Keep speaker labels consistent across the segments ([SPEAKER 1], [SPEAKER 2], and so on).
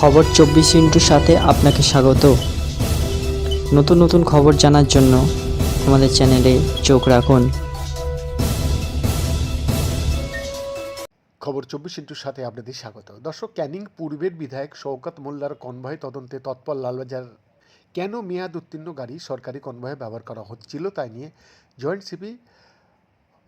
[SPEAKER 1] খবর চব্বিশ ইন্টুর সাথে আপনাকে স্বাগত। নতুন নতুন খবর জানার জন্য আমাদের চ্যানেলে চোখ রাখুন।
[SPEAKER 2] খবর চব্বিশ ইন্টুর সাথে আপনাদের স্বাগত। দর্শক, ক্যানিং পূর্বের বিধায়ক শওকত মোল্লার কনভয় তদন্তে তৎপর লালবাজার কেন মেয়াদ উত্তীর্ণ গাড়ি সরকারি কনভয়ে ব্যবহার করা হচ্ছিল তাই নিয়ে জয়েন্ট সিপি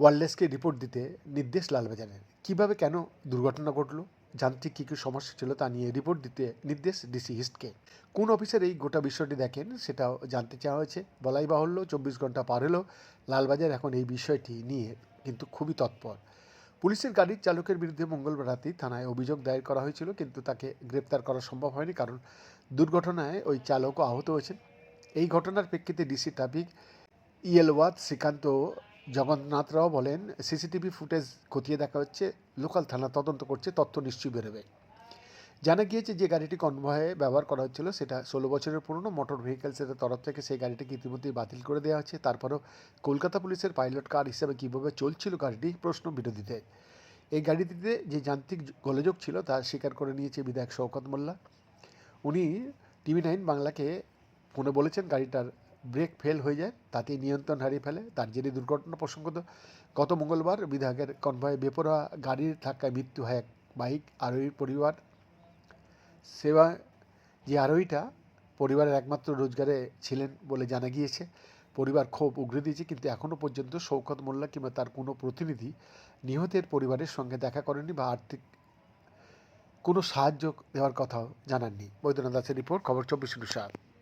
[SPEAKER 2] ওয়ারলেসকে রিপোর্ট দিতে নির্দেশ লালবাজারের। কীভাবে কেন দুর্ঘটনা ঘটলো? যান্ত্রিক কী কী সমস্যা ছিল তা নিয়ে রিপোর্ট দিতে নির্দেশ ডিসি হিস্টকে। কোন অফিসার এই গোটা বিষয়টি দেখেন সেটাও জানতে চাওয়া হয়েছে। বলাই বাহুল্য, চব্বিশ ঘণ্টা পার হলেও লালবাজার এখন এই বিষয়টি নিয়ে কিন্তু খুবই তৎপর। পুলিশের গাড়ির চালকের বিরুদ্ধে মঙ্গলবার রাতেই থানায় অভিযোগ দায়ের করা হয়েছিল, কিন্তু তাকে গ্রেপ্তার করা সম্ভব হয়নি কারণ দুর্ঘটনায় ওই চালকও আহত হয়েছেন। এই ঘটনার প্রেক্ষিতে ডিসি ট্রাফিক ইয়েলওয়াত, শ্রীকান্ত জগন্নাথ রাও বলেন, সিসিটিভি ফুটেজ খতিয়ে দেখা হচ্ছে, লোকাল থানা তদন্ত করছে, তথ্য নিশ্চয়ই বেরোবে। জানা গিয়েছে যে গাড়িটি কনভয়ে ব্যবহার করা হচ্ছিল, সেটা ষোলো বছরের পুরনো মোটর ভেহিকেলসের তরফ থেকে সেই গাড়িটিকে ইতিমধ্যেই বাতিল করে দেওয়া হচ্ছে তারপরও কলকাতা পুলিশের পাইলট কার হিসেবে কীভাবে চলছিল গাড়িটি, প্রশ্ন বিরোধীতে এই গাড়িটিতে যে যান্ত্রিক গোলযোগ ছিল, তা স্বীকার করে নিয়েছে বিধায়ক শওকত মোল্লা। উনি টিভি নাইন বাংলাকে ফোনে বলেছেন গাড়িটার ব্রেক ফেল হয়ে যায়, তাতেই নিয়ন্ত্রণ হারিয়ে ফেলে। তার জেরে দুর্ঘটনা প্রসঙ্গত, গত মঙ্গলবার বিধায়কের কনভয়ে বেপরোয়া গাড়ির ধাক্কায় মৃত্যু হয় এক বাইক আরোহীর পরিবার। সেবা, যে আরোহীটা পরিবারের একমাত্র রোজগারে ছিলেন বলে জানা গিয়েছে। পরিবার ক্ষোভ উগরে দিয়েছে, কিন্তু এখনও পর্যন্ত শৌকত মোল্লা কিংবা তার কোনো প্রতিনিধি নিহতের পরিবারের সঙ্গে দেখা করেনি বা আর্থিক কোনো সাহায্য দেওয়ার কথাও জানাননি। বৈদ্যনাথ দাসের রিপোর্ট, খবর চব্বিশ সাত